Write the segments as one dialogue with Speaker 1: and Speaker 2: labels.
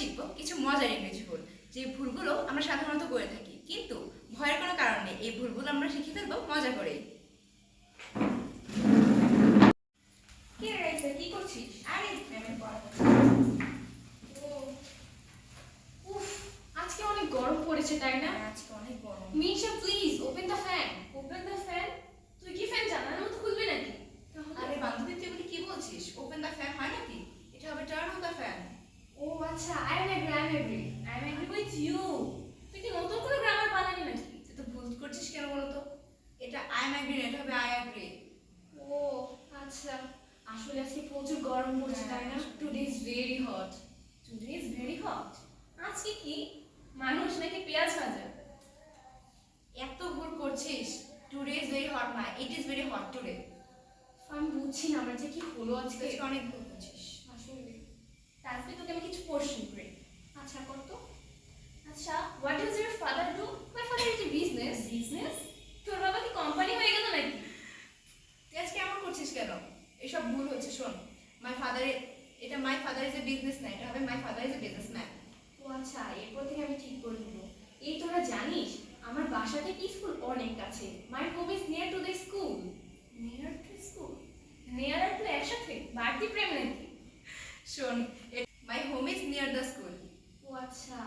Speaker 1: শিখব কিছু মজার ইংরেজি ভুল। যে ভুলগুলো আমরা সাধারণত করে থাকি কিন্তু ভয়ের কোনো কারণ নেই। এই ভুলগুলো আমরা শিখে ফেলব মজা করে
Speaker 2: কি রে কি করছিস?
Speaker 1: আরে ম্যামের পড়া
Speaker 2: ও উফ আজকে অনেক গরম পড়েছে তাই না?
Speaker 1: আজকে অনেক গরম
Speaker 2: please open the fan open the fan তুই কি ফ্যান জানার মতো খুলবি নাকি
Speaker 1: আরে বান্ধবী তুই এগুলি কি বলছিস ওপেন দ্য ফ্যান হয় নাকি এটা হবে টার্ন অন দ্য ফ্যান
Speaker 2: ও আচ্ছা I am agree I am agree I am agree with you তুই কি নতুন করে গ্রামার বানালি নাকি
Speaker 1: তুই তো ভুল করছিস কেন বলতো এটা আই এম এটা হবে আই অ্যাগ্রি
Speaker 2: ও আচ্ছা। আসলে আজকে প্রচুর গরম পড়ছে তাই না? Today is very hot today is very hot আজকে কি? মানুষ নাকি পেঁয়াজ ভাজা?
Speaker 1: এত ভুল করছিস। টুডে ইজ ভেরি হট না it is very hot today
Speaker 2: আমি বুঝছি না আমার যে কি হলো আজকে।
Speaker 1: অনেক ভুল করছিস
Speaker 2: আসলে তারপরে তোকে আমি কিছু প্রশ্ন করি আচ্ছা কর তো আচ্ছা what does your father do my father is a business business তোর বাবা কি কোম্পানি হয়ে গেল নাকি
Speaker 1: তুই আজকে এমন করছিস কেন এসব ভুল হচ্ছে শোন। মাই ফাদার এটা my father is a business না এটা হবে my father is a businessman
Speaker 2: ও আচ্ছা এরপর থেকে আমি ঠিক করে নেব। এই তোরা জানিস, আমার বাসা থেকে স্কুল অনেক কাছে my home is near to the school near to school near R to একসাথে? বাড়তি প্রেম নাকি?
Speaker 1: শোন my home is near the school
Speaker 2: ও আচ্ছা।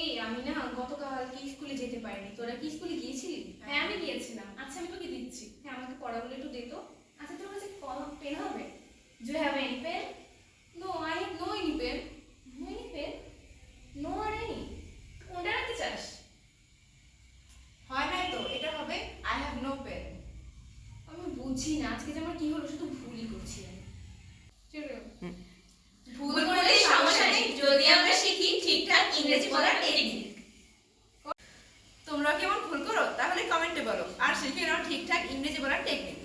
Speaker 2: এই, আমি না গতকাল কি স্কুলে যেতে পারিনি। তোরা কি স্কুলে গিয়েছিলি? হ্যাঁ আমি গিয়েছিলাম। আচ্ছা আমি তোকে দিচ্ছি। হ্যাঁ আমাকে পড়াগুলো একটু দে আচ্ছা তোর কাছে কলম পেন হবে do have any pen no I have no any pen no any pen no R any কোনটা রাখতে চাস
Speaker 1: হয় নাই তো এটা হবে আই হ্যাভ নো পেন
Speaker 2: আমি বুঝি না। আজকে যে আমার কি হলো শুধু ভুলই করছি
Speaker 1: ভুল করলে সমস্যা নেই। যদি আমরা শিখি ঠিকঠাক ইংরেজি বলার টেকনিক তোমরা কেমন ভুল করো? তাহলে কমেন্টে বলো। আর শিখে নাও ঠিকঠাক ইংরেজি বলার টেকনিক